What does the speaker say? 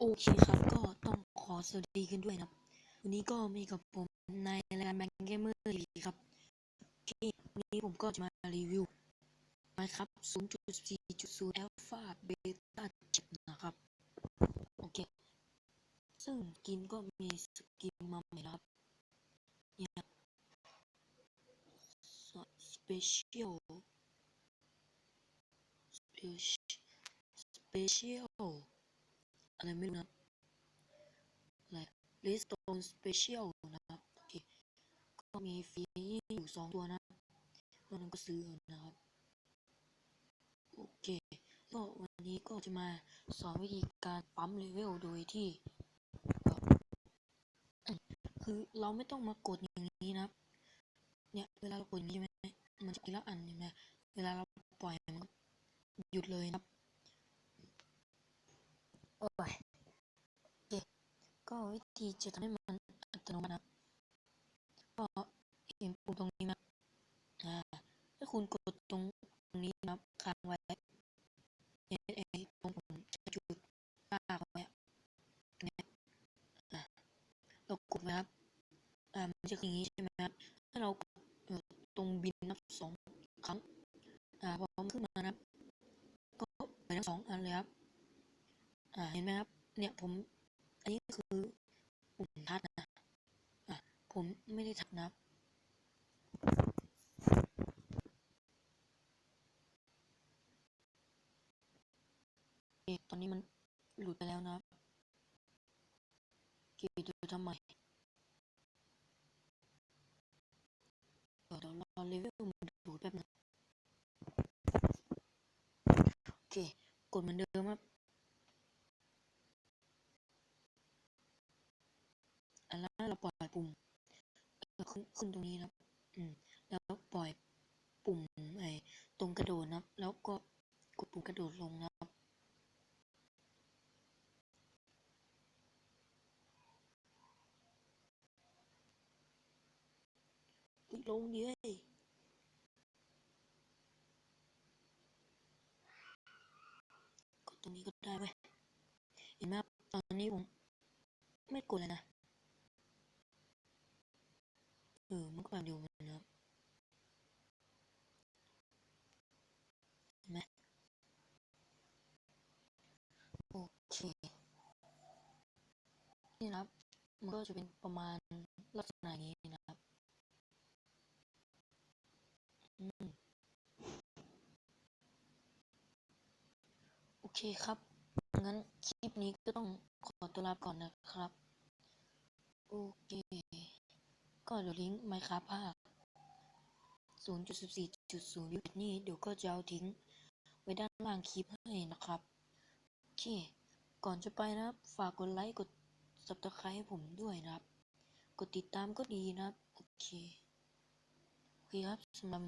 โอเคครับก็ต้องขอสวัสดีกันด้วยนะครับ วันนี้ก็มีกับผมในรายการแบงเกมเมอร์ทีวีครับโอเควันนี้ผมก็จะมารีวิวนะครับ 0.4.0 Alpha Beta 7นะครับ โอเค ซึ่งกินก็มีสกินมาใหม่นะครับเนี่ย Special Special อะไรไม่รู้นะอะไร Redstone Special นะครับโอเคก็มีฟรีอยู่สองตัวนะตัวนั้นก็ซื้อนะครับ โอเค ก็วันนี้ก็จะมาสอนวิธีการปั๊มเลเวลโดยที่ คือเราไม่ต้องมากดอย่างนี้นะเนี่ยเวลาเรากดอย่างนี้ใช่ไหมมันจะทีละอันใช่ไหมเวลาเราปล่อยมันก็หยุดเลยนะครับ โอ้ยโอเค ก็วิธีจะทำให้มันอัตโนมัตินะครับก็เห็นปุ่มตรงนี้ไหมอ่าถ้าคุณกดตรงตรงนี้นะครับค้างไว้เนี่ยไอ้ตรงผมจะจุดลาไว้เนี่ยอ่าเรากดไว้ครับอ่ามันจะอย่างนี้ใช่ไหมครับถ้าเรากดตรงบินนับสองครั้งอ่าพอมันขึ้นมานะครับก็ไปทั้งสองอันเลยครับอ่าเห็นไหมครับเนี่ยผมอันนี้คือ ผมไม่ได้ทัดนะครับ ตอนนี้มันหลุดไปแล้วนะครับโอเคดูทำไมเดี๋ยวรอเลเวลมันดูดแป๊บนึงโอเค กดเหมือนเดิมครับอันนั้นเราปล่อยปุ่ม ขึ้นตรงนี้นะครับ อืม แล้วปล่อยปุ่มไอ้ตรงกระโดดนะครับ แล้วก็กดปุ่มกระโดดลงนะครับ ลงดิเยกดตรงนี้ก็ได้เว้ย เห็นไหมครับ ตอนนี้ผมไม่กดเลยนะ เออมันก็แบบดียวกันนะไหมโอเคนี่นะครับ มันก็จะเป็นประมาณลักษณะนี้นะครับอืมโอเคครับ งั้นคลิปนี้ก็ต้องขอตัวลาก่อนนะครับ โอเค ก็เดี๋ยวลิงก์ไมค์ครับภาค 0.14.0ยูนิตนี่เดี๋ยวก็จะเอาทิ้ง ไว้ด้านล่างคลิปให้นะครับโอเค ก่อนจะไปนะครับ ฝากกดไลค์กด subscribe ให้ผมด้วยนะครับ กดติดตามก็ดีนะครับ โอเค โอเคครับสำหรับ